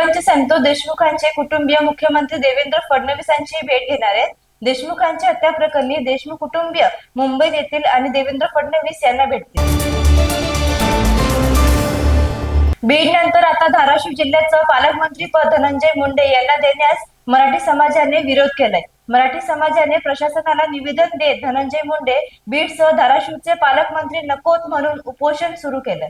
मुख्यमंत्री संतोष देशमुखांचे कुटुंबीय मुख्यमंत्री देवेंद्र फडणवीस यांची भेट घेणार आहेत. देशमुखांच्या हत्या प्रकरणी देशमुख कुटुंबीय मुंबईत येतील आणि देवेंद्र फडणवीस यांना भेटतील बीड नंतर आता धाराशिव जिल्ह्याचं पालकमंत्री पद धनंजय मुंडे यांना देण्यास मराठी समाजाने विरोध केलाय. मराठी समाजाने प्रशासनाला निवेदन देत धनंजय मुंडे बीडसह धाराशिवचे पालकमंत्री नकोत म्हणून उपोषण सुरू केलं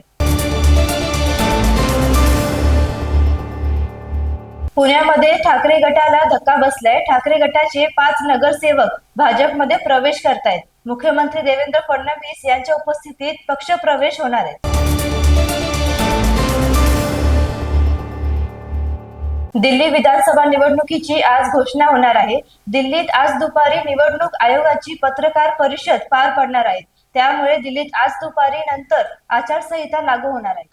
पुण्यामध्ये ठाकरे गटाला धक्का बसलाय. ठाकरे गटाचे पाच नगरसेवक भाजपमध्ये प्रवेश करतायत. मुख्यमंत्री देवेंद्र फडणवीस यांच्या उपस्थितीत पक्षप्रवेश होणार आहे. दिल्ली विधानसभा निवडणुकीची आज घोषणा होणार आहे. दिल्लीत आज दुपारी निवडणूक आयोगाची पत्रकार परिषद पार पडणार आहे. त्यामुळे दिल्लीत आज दुपारी नंतर आचारसंहिता लागू होणार आहे.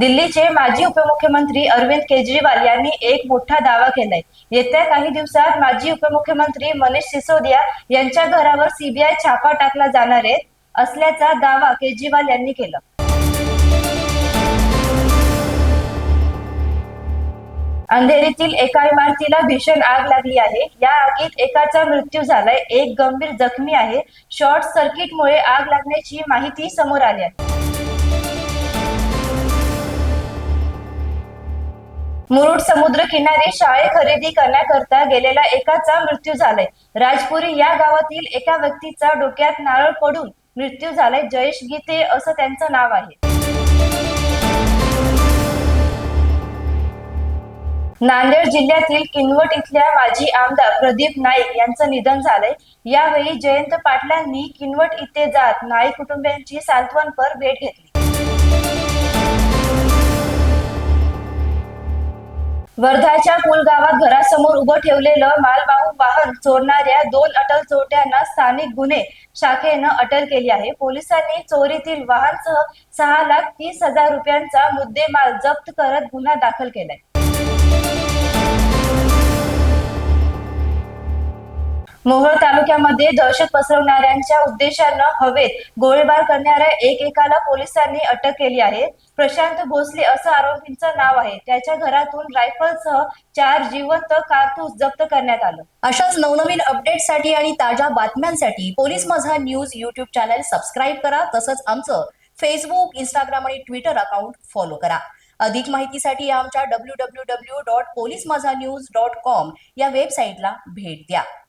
दिल्लीचे माजी उपमुख्यमंत्री अरविंद केजरीवाल यांनी एक मोठा दावा केलाय. येत्या काही दिवसात माजी उपमुख्यमंत्री मनीष सिसोदिया यांच्या घरावर सीबीआय छापा टाकला जाणार आहे असल्याचा दावा केजरीवाल यांनी केला. अंधेरीतील एका इमारतीला भीषण आग लागली आहे. या आगीत एकाचा मृत्यू झालाय. एक गंभीर जखमी आहे. शॉर्ट सर्किटमुळे आग लागण्याची माहिती समोर आली आहे. मुरुड समुद्र किनारी शाळे खरेदी करण्याकरता गेलेला एकाचा मृत्यू झालाय. राजपुरी या गावातील एका व्यक्तीचा डोक्यात नारळ पडून मृत्यू झालाय. जयेश गीते असं त्यांचं नाव आहे. नांदेड जिल्ह्यातील किनवट इथल्या माजी आमदार प्रदीप नाईक यांचं निधन झालंय. यावेळी जयंत पाटलांनी किनवट इथे जात नाईक कुटुंबियांची सांत्वनपर भेट घेतली. वर्धाच्या पुलगावात घरासमोर उभं ठेवलेलं मालवाहू वाहन चोरणाऱ्या दोन अटल चोरट्यांना स्थानिक गुन्हे शाखेनं अटक केली आहे. पोलिसांनी चोरीतील वाहनसह सहा लाख तीस हजार रुपयांचा मुद्देमाल जप्त करत गुन्हा दाखल केलाय. मोहोळ तालुक्यामध्ये दहशत पसरवणाऱ्यांच्या उद्देशानं हवेत गोळीबार करणाऱ्या एकेकाला पोलिसांनी अटक केली आहे. प्रशांत भोसले असं आरोपींचं नाव आहे. त्याच्या घरातून रायफलसह चार जिवंत कारतूस जप्त करण्यात आलं. अशाच नवनवीन अपडेटसाठी आणि ताज्या बातम्यांसाठी police Majha news YouTube channel subscribe करा. तसंच आमचं फेसबुक इंस्टाग्राम आणि ट्विटर अकाउंट फॉलो करा. अधिक माहितीसाठी आमच्या W W W dot police Majha news dot com या वेबसाईटला भेट द्या.